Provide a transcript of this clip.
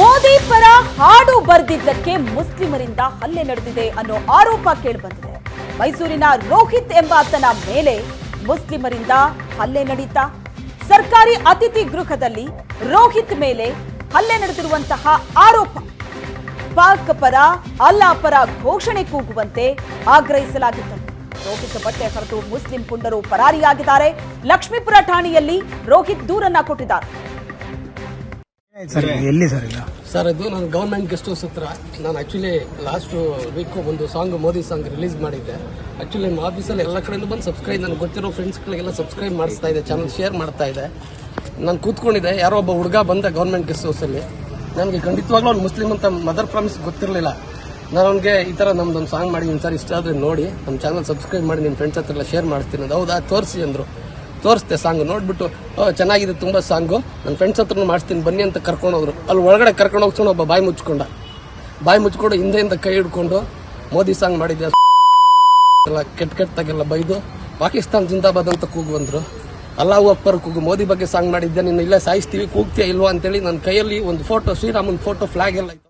ಮೋದಿ ಪರ ಹಾಡು ಬರೆದಿದ್ದಕ್ಕೆ ಮುಸ್ಲಿಮರಿಂದ ಹಲ್ಲೆ ನಡೆದಿದೆ ಅನ್ನೋ ಆರೋಪ ಕೇಳಿಬಂದಿದೆ. ಮೈಸೂರಿನ ರೋಹಿತ್ ಎಂಬಾತನ ಮೇಲೆ ಮುಸ್ಲಿಮರಿಂದ ಹಲ್ಲೆ ನಡೀತಾ. ಸರ್ಕಾರಿ ಅತಿಥಿ ಗೃಹದಲ್ಲಿ ರೋಹಿತ್ ಮೇಲೆ ಹಲ್ಲೆ ನಡೆದಿರುವಂತಹ ಆರೋಪ. ಪಾಕ್ ಪರ ಅಲ್ಲಾ ಪರ ಘೋಷಣೆ ಕೂಗುವಂತೆ ಆಗ್ರಹಿಸಲಾಗಿತ್ತು. ರೋಹಿತ್ ಬಟ್ಟೆ ಕರೆದು ಮುಸ್ಲಿಂ ಪುಂಡರು ಪರಾರಿಯಾಗಿದ್ದಾರೆ. ಲಕ್ಷ್ಮೀಪುರ ಠಾಣೆಯಲ್ಲಿ ರೋಹಿತ್ ದೂರನ್ನ ಕೊಟ್ಟಿದ್ದಾರೆ. ಸರ್ ಎಲ್ಲಿ ಸರ್ ಈಗ ಸರ್ ಇದು ನಾನು ಗೌರ್ಮೆಂಟ್ ಗೆಸ್ಟ್ ಹೌಸ್ ಹತ್ರ. ನಾನು ಆ್ಯಕ್ಚುಲಿ ಲಾಸ್ಟ್ ವೀಕ್ ಒಂದು ಸಾಂಗ್ ಮೋದಿ ಸಾಂಗ್ ರಿಲೀಸ್ ಮಾಡಿದ್ದೆ. ಆ್ಯಕ್ಚುಲಿ ನಿಮ್ಮ ಆಫೀಸಲ್ಲಿ ಎಲ್ಲ ಕಡೆಯಿಂದ ಬಂದು ಸಬ್ಸ್ಕ್ರೈಬ್ ನನಗೆ ಗೊತ್ತಿರೋ ಫ್ರೆಂಡ್ಸ್ಗಳಿಗೆಲ್ಲ ಸಬ್ಸ್ಕ್ರೈಬ್ ಮಾಡಿಸ್ತಾ ಇದೆ ಚಾನಲ್ ಶೇರ್ ಮಾಡ್ತಾ ಇದೆ. ನಾನು ಕೂತ್ಕೊಂಡಿದ್ದೆ ಯಾರೋ ಒಬ್ಬ ಹುಡುಗ ಬಂದ ಗೌರ್ಮೆಂಟ್ ಗೆಸ್ಟ್ ಹೌಸಲ್ಲಿ ನನಗೆ ಖಂಡಿತವಾಗ್ಲೂ ಅವ್ನು ಮುಸ್ಲಿಂ ಅಂತ ಮದರ್ ಪ್ರಾಮಿಸ್ ಗೊತ್ತಿರಲಿಲ್ಲ. ನಾನು ಅವ್ನಿಗೆ ಈ ಥರ ನಮ್ದೊಂದು ಸಾಂಗ್ ಮಾಡಿದ್ದೀನಿ ಸರ್ ಇಷ್ಟ ಆದರೆ ನೋಡಿ. ನಮ್ಮ ಚಾನಲ್ ಸಬ್ಸ್ಕ್ರೈಬ್ ಮಾಡಿ ನಿಮ್ಮ ಫ್ರೆಂಡ್ಸ್ ಹತ್ರ ಎಲ್ಲ ಶೇರ್ ಮಾಡ್ತೀನಿ. ಅದು ಹೌದಾ? ತೋರಿಸಿ ಅಂದರು. ತೋರಿಸ್ದೆ ಸಾಂಗ್, ನೋಡ್ಬಿಟ್ಟು ಚೆನ್ನಾಗಿದೆ ತುಂಬ ಸಾಂಗು. ನನ್ನ ಫ್ರೆಂಡ್ಸ್ ಹತ್ರನೂ ಮಾಡಿಸ್ತೀನಿ, ಬನ್ನಿ ಅಂತ ಕರ್ಕೊಂಡು ಹೋದ್ರು. ಅಲ್ಲಿ ಒಳಗಡೆ ಕರ್ಕೊಂಡು ಹೋಗ್ಕೊಂಡು ಒಬ್ಬ ಬಾಯಿ ಮುಚ್ಕೊಂಡ. ಬಾಯಿ ಮುಚ್ಕೊಂಡು ಹಿಂದೆಯಿಂದ ಕೈ ಹಿಡ್ಕೊಂಡು, ಮೋದಿ ಸಾಂಗ್ ಮಾಡಿದ್ದೆ ಎಲ್ಲ ಕೆಟ್ಟ ಕೆಟ್ಟದಾಗೆಲ್ಲ ಬೈದು, ಪಾಕಿಸ್ತಾನ್ ಜಿಂದಾಬಾದ್ ಅಂತ ಕೂಗು ಬಂದರು ಅಲ್ಲಾಹು ಅಪ್ಪರ್ ಕೂಗು, ಮೋದಿ ಬಗ್ಗೆ ಸಾಂಗ್ ಮಾಡಿದ್ದೆ ನಿನ್ನ ಇಲ್ಲೇ ಸಾಯಿಸ್ತೀವಿ, ಕೂಗ್ತೀಯ ಇಲ್ವಾ? ಅಂತೇಳಿ ನನ್ನ ಕೈಯಲ್ಲಿ ಒಂದು ಫೋಟೋ ಶ್ರೀರಾಮನ್ ಫೋಟೋ ಫ್ಲಾಗ್ ಎಲ್ಲ ಇತ್ತು.